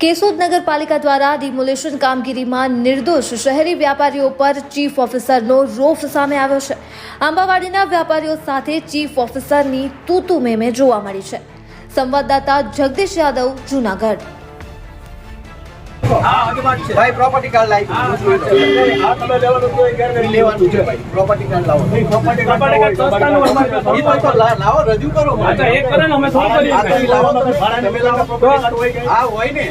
કેશોદ નગરપાલિકા દ્વારા ડિમોલેશન કામગીરીમાં નિર્દોષ શહેરી વ્યાપારીઓ પર ચીફ ઓફિસરનો રોફ સામે આવ્યો છે. આંબાવાડીના વેપારીઓ સાથે ચીફ ઓફિસરની તૂતુ મેમે જોવા મળી છે. સંવાદદાતા જગદીશ યાદવ, જૂનાગઢ. ભાઈ પ્રોપર્ટી કાર્ડ લાવી લેવાનું છે ભાઈ પ્રોપર્ટી કાર્ડ લાવો. ઈ તો લા- લાવો રજૂ કરો આ તો ઈ લાવો તમે. તમે લાવો. કાર્ડ હોય ને.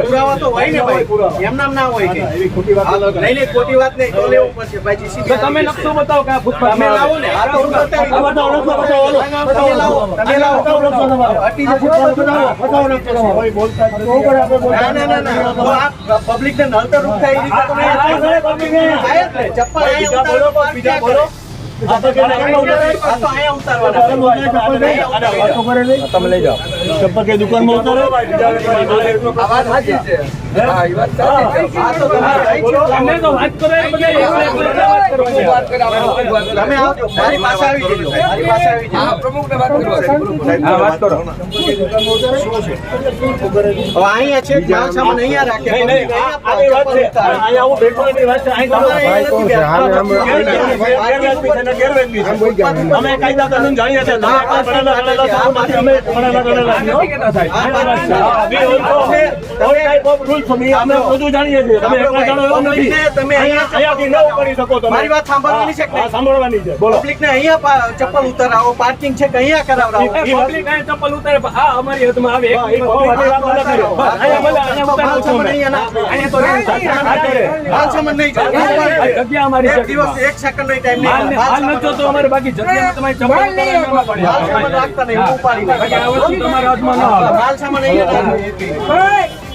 પુરાવા તો હોય ને ભાઈ એમ નામ ના હોય કે. હાલો, નહીં નહીં ખોટી વાત નહીં. તો લેવું પડશે. ભાઈ જીસીબી તમે નકશો બતાવો કે આ ફૂટપાથ તમે લાવો ને. આ તો હું બતાવો દઉં. તમે લાવો તમે લાવો. હટી જશે. ના ના ના ના. તો આ પબ્લિક ને નળતર રૂપ થાય? આ તો અહીંયા ઉતારવાના. તમે લઈ જાઓ ચપ્પલ કઈ દુકાનમાં. ઉતારે. અમે કાયદા કાનૂન જાણીએ છીએ. અમે ભણેલા ગણેલા છે. અમે બધું જાણીએ છીએ. તમે એકલા જાણો એવું નથી. તમે અહીંયા- અહીંયાથી ન ઉપાડી શકો તમે. મારી વાત સાંભળવાની છે કે હા, નહીં? સાંભળવાની છે બોલો પબ્લિક ને અહીંયા ચપ્પલ ઉતારાવો પાર્કિંગ છે કે અહીંયા કરાવડાવો એ પબ્લિક અહીંયા ચપ્પલ ઉતારે આ અમારી આવે એક ની અહીંયા અહીંયા ઉતારો. અહીંયા ના અહીંયા જગ્યા નો ને- બાકી જગ્યામાં તમારી ચપ્પલ ઉતારે ના રાખતા નહીં તમારા હાથમાં ન આવે